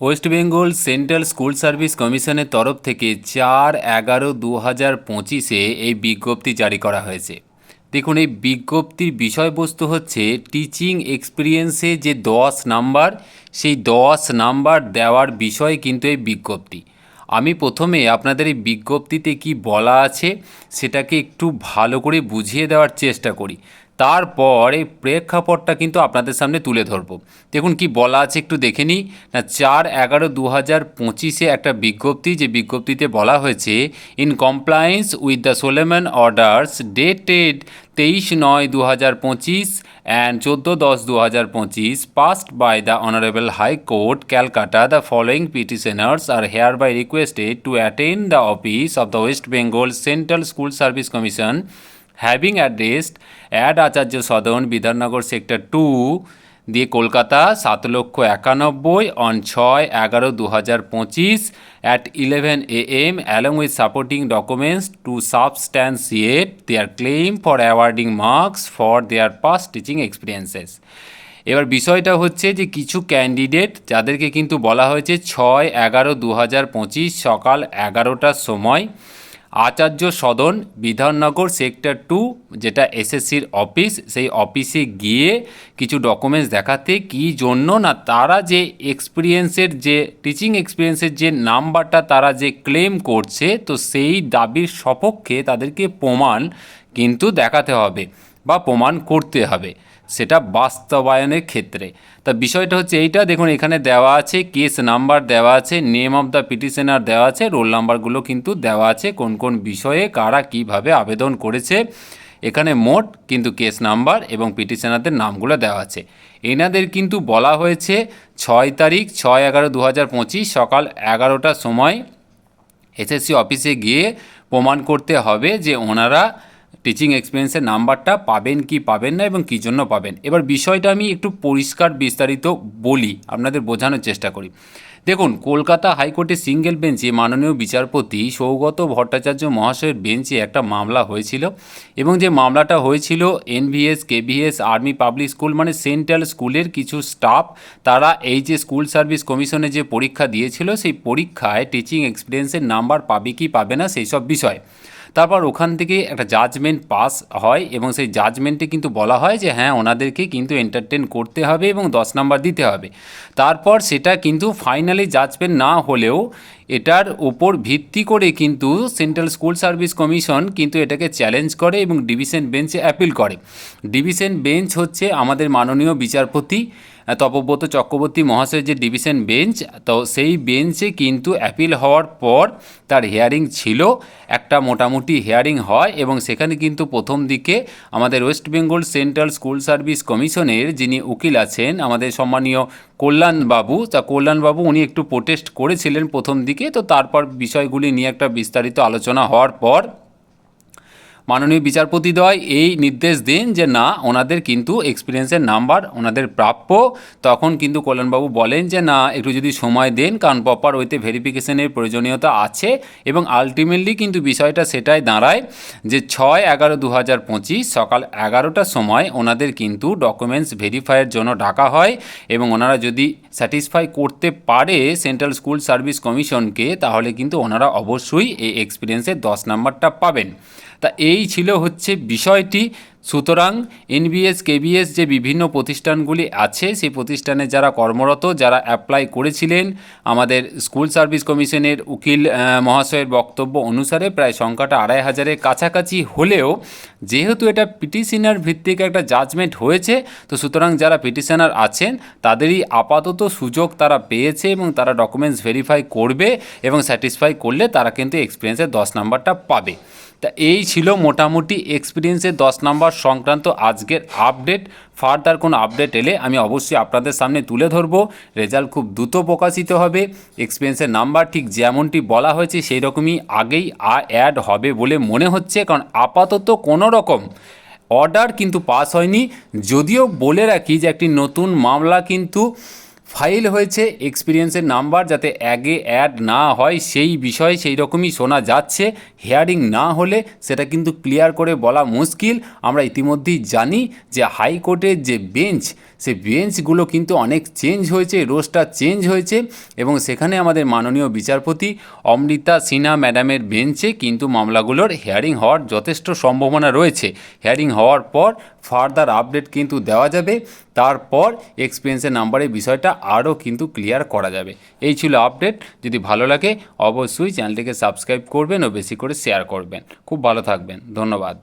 West Bengal central school service কমিশনের তরফ থেকে চার এগারো দু হাজার পঁচিশে এই বিজ্ঞপ্তি জারি করা হয়েছে। দেখুন, এই বিজ্ঞপ্তির বিষয়বস্তু হচ্ছে টিচিং এক্সপিরিয়েন্সে যে দশ নাম্বার, সেই দশ নাম্বার দেওয়ার বিষয় কিন্তু এই বিজ্ঞপ্তি। আমি প্রথমে আপনাদের এই বিজ্ঞপ্তিতে কি বলা আছে, সেটাকে একটু ভালো করে বুঝিয়ে দেওয়ার চেষ্টা করি। তারপর এই প্রেক্ষাপটটা কিন্তু আপনাদের সামনে তুলে ধরবো। দেখুন কি বলা আছে একটু দেখে নিই। না, চার এগারো দু হাজার পঁচিশে একটা বিজ্ঞপ্তি, যে বিজ্ঞপ্তিতে বলা হয়েছে in compliance with the solemn orders dated তেইশ নয় দু হাজার পঁচিশ অ্যান্ড চোদ্দ দশ দু হাজার পঁচিশ passed by the honourable high court Calcutta the following petitioners are hereby requested to attend the office of the West Bengal central school service commission having addressed at Acharya Sadan Bidhannagar sector two দিয়ে কলকাতা সাত লক্ষ একানব্বই on ছয় এগারো দু হাজার পঁচিশ at eleven A M along with supporting documents to substantiate their claim for awarding marks for their past teaching experiences এবার বিষয়টা হচ্ছে যে কিছু ক্যান্ডিডেট যাদেরকে কিন্তু বলা হয়েছে ছয় এগারো দু হাজার পঁচিশ সকাল এগারোটার সময় আচার্য সদন, বিধাননগর সেক্টর টু, যেটা এসএসসির অফিস, সেই অফিসে গিয়ে কিছু ডকুমেন্টস দেখাতে কি জন্য না তারা যে এক্সপিরিয়েন্সের যে টিচিং এক্সপিরিয়েন্সের যে নাম্বারটা তারা যে ক্লেম করছে, তো সেই দাবির সপক্ষে তাদেরকে প্রমাণ কিন্তু দেখাতে হবে বা প্রমাণ করতে হবে। সেটা বাস্তবায়নের ক্ষেত্রে। তা বিষয়টা হচ্ছে এইটা, দেখুন এখানে দেওয়া আছে কেস নাম্বার দেওয়া আছে নেম অফ দ্য পিটিশনার দেওয়া আছে রোল নাম্বারগুলো কিন্তু দেওয়া আছে, কোন কোন বিষয়ে কারা কীভাবে আবেদন করেছে। এখানে মোট কিন্তু কেস নাম্বার এবং পিটিশনারদের নামগুলো দেওয়া আছে। এনাদের কিন্তু বলা হয়েছে ছয় তারিখ, ছয় এগারো দু সকাল এগারোটার সময় এসএসসি অফিসে গিয়ে প্রমাণ করতে হবে যে ওনারা টিচিং এক্সপিরিয়েন্সের নাম্বারটা পাবেন, কি পাবেন না এবং কী জন্য পাবেন। এবার বিষয়টা আমি একটু পরিষ্কার বিস্তারিত বলি, আপনাদের বোঝানোর চেষ্টা করি। দেখুন, কলকাতা হাইকোর্টের সিঙ্গেল বেঞ্চে মাননীয় বিচারপতি সৌগত ভট্টাচার্য মহাশয়ের বেঞ্চে একটা মামলা হয়েছিল এবং যে মামলাটা হয়েছিল NVS KVS army public school মানে সেন্ট্রাল স্কুলের কিছু স্টাফ তারা এই যে স্কুল সার্ভিস কমিশনে যে পরীক্ষা দিয়েছিল, সেই পরীক্ষায় টিচিং এক্সপিরিয়েন্সের নাম্বার পাবে কি পাবে না, সেই সব বিষয়। তারপর ওখান থেকে একটা জাজমেন্ট পাস হয় এবং সেই জাজমেন্টে কিন্তু বলা হয় যে হ্যাঁ ওনাদেরকে কিন্তু এন্টারটেন করতে হবে এবং দশ নাম্বার দিতে হবে। তারপর সেটা কিন্তু ফাইনালি জাজমেন্ট না হলেও এটার ওপর ভিত্তি করে কিন্তু সেন্ট্রাল স্কুল সার্ভিস কমিশন কিন্তু এটাকে চ্যালেঞ্জ করে এবং ডিভিশন বেঞ্চে অ্যাপিল করে। ডিভিশন বেঞ্চ হচ্ছে আমাদের মাননীয় বিচারপতি তপব্রত চক্রবর্তী মহাশয়ের যে ডিভিশন বেঞ্চ, তো সেই বেঞ্চে কিন্তু অ্যাপিল হওয়ার পর তার হিয়ারিং ছিল। একটা মোটামুটি হিয়ারিং হয় এবং সেখানে কিন্তু প্রথম দিকে আমাদের West Bengal central school service কমিশনের যিনি উকিল আছেন, আমাদের সম্মানীয় কল্যাণবাবু, তা কল্যাণবাবু উনি একটু প্রোটেস্ট করেছিলেন প্রথম দিকে। তো তারপর বিষয়গুলি নিয়ে একটা বিস্তারিত আলোচনা হওয়ার পর মাননীয় বিচারপতিদ্বয় এই নির্দেশ দিন যে না, ওনাদের কিন্তু এক্সপিরিয়েন্সের নাম্বার ওনাদের প্রাপ্য। তখন কিন্তু কল্যাণবাবু বলেন যে না, একটু যদি সময় দেন, কারণ প্রপার ওইতে ভেরিফিকেশনের প্রয়োজনীয়তা আছে এবং আলটিমেটলি কিন্তু বিষয়টা সেটাই দাঁড়ায় যে ছয় এগারো দু হাজার পঁচিশ সকাল এগারোটার সময় ওনাদের কিন্তু ডকুমেন্টস ভেরিফাইয়ের জন্য ডাকা হয় এবং ওনারা যদি স্যাটিসফাই করতে পারে সেন্ট্রাল স্কুল সার্ভিস কমিশনকে তাহলে কিন্তু ওনারা অবশ্যই এই এক্সপিরিয়েন্সের দশ নাম্বারটা পাবেন। তা এই ছিল হচ্ছে বিষয়টি। সুতরাং এনবিএস কেবিএস যে বিভিন্ন প্রতিষ্ঠানগুলি আছে, সেই প্রতিষ্ঠানে যারা কর্মরত, যারা অ্যাপ্লাই করেছিলেন, আমাদের স্কুল সার্ভিস কমিশনের উকিল মহাশয়ের বক্তব্য অনুসারে প্রায় সংখ্যাটা আড়াই হাজারের কাছাকাছি হলেও যেহেতু এটা পিটিশনার ভিত্তিক একটা জাজমেন্ট হয়েছে, তো সুতরাং যারা পিটিশনার আছেন, তাদেরই আপাতত সুযোগ তারা পেয়েছে এবং তারা ডকুমেন্টস ভেরিফাই করবে এবং স্যাটিসফাই করলে তারা কিন্তু এক্সপিরিয়েন্সের দশ নাম্বারটা পাবে। তা এই ছিল মোটামুটি এক্সপিরিয়েন্সের দশ নম্বর সংক্রান্ত আজকের আপডেট ফার্দার কোনো আপডেট এলে আমি অবশ্যই আপনাদের সামনে তুলে ধরবো। রেজাল্ট খুব দ্রুত প্রকাশিত হবে। এক্সপিরিয়েন্সের নাম্বার ঠিক যেমনটি বলা হয়েছে সেই রকমই আগেই অ্যাড হবে বলে মনে হচ্ছে। কারণ আপাতত কোনো রকম অর্ডার কিন্তু পাস হয়নি। যদিও বলে রাখি যে একটি নতুন মামলা কিন্তু ফাইল হয়েছে, এক্সপিরিয়েন্সের নাম্বার যাতে আগে অ্যাড না হয়, সেই বিষয়ে সেই রকমই শোনা যাচ্ছে। হেয়ারিং না হলে সেটা কিন্তু ক্লিয়ার করে বলা মুশকিল। আমরা ইতিমধ্যেই জানি যে হাইকোর্টের যে বেঞ্চ, সে বেঞ্চগুলো কিন্তু অনেক চেঞ্জ হয়েছে, রোস্টার চেঞ্জ হয়েছে এবং সেখানে আমাদের মাননীয় বিচারপতি অমৃতা সিনহা ম্যাডামের বেঞ্চে কিন্তু মামলাগুলোর হেয়ারিং হওয়ার যথেষ্ট সম্ভাবনা রয়েছে। হেয়ারিং হওয়ার পর ফার্দার আপডেট কিন্তু দেওয়া যাবে। তারপর এক্সপিরিয়েন্সের নাম্বারের বিষয়টা আরও কিন্তু ক্লিয়ার করা যাবে। এই ছিল আপডেট যদি ভালো লাগে, অবশ্যই চ্যানেলটিকে সাবস্ক্রাইব করবেন ও বেশি করে শেয়ার করবেন। খুব ভালো থাকবেন। ধন্যবাদ।